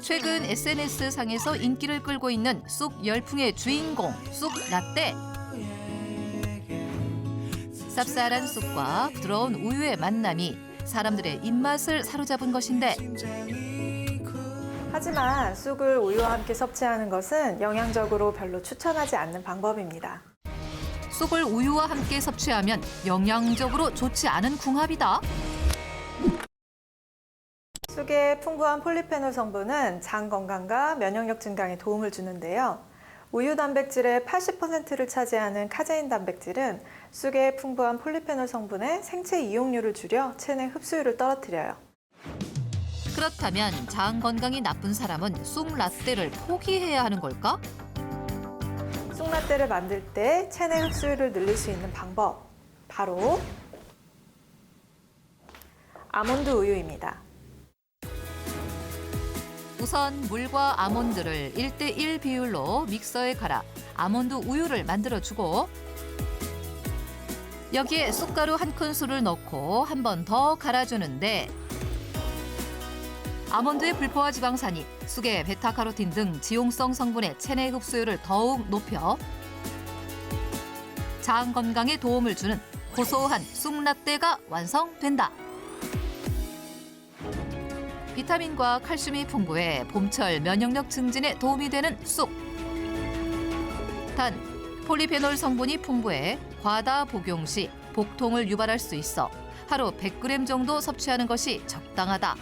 최근 SNS 상에서 인기를 끌고 있는 쑥 열풍의 주인공 쑥 라떼. 쌉쌀한 쑥과 부드러운 우유의 만남이 사람들의 입맛을 사로잡은 것인데 하지만 쑥을 우유와 함께 섭취하는 것은 영양적으로 별로 추천하지 않는 방법입니다. 쑥을 우유와 함께 섭취하면 영양적으로 좋지 않은 궁합이다. 쑥의 풍부한 폴리페놀 성분은 장 건강과 면역력 증강에 도움을 주는데요. 우유 단백질의 80%를 차지하는 카제인 단백질은 쑥의 풍부한 폴리페놀 성분의 생체 이용률을 줄여 체내 흡수율을 떨어뜨려요. 그렇다면 장 건강이 나쁜 사람은 쑥 라떼를 포기해야 하는 걸까? 쑥라떼를 만들 때 체내 흡수율을 늘릴 수 있는 방법 바로 아몬드 우유입니다. 우선 물과 아몬드를 1대1 비율로 믹서에 갈아 아몬드 우유를 만들어주고 여기에 쑥가루 한 큰술을 넣고 한 번 더 갈아주는데 아몬드의 불포화 지방산이 쑥의 베타카로틴 등 지용성 성분의 체내 흡수율을 더욱 높여 장 건강에 도움을 주는 고소한 쑥라떼가 완성된다. 비타민과 칼슘이 풍부해 봄철 면역력 증진에 도움이 되는 쑥. 단, 폴리페놀 성분이 풍부해 과다 복용 시 복통을 유발할 수 있어 하루 100g 정도 섭취하는 것이 적당하다.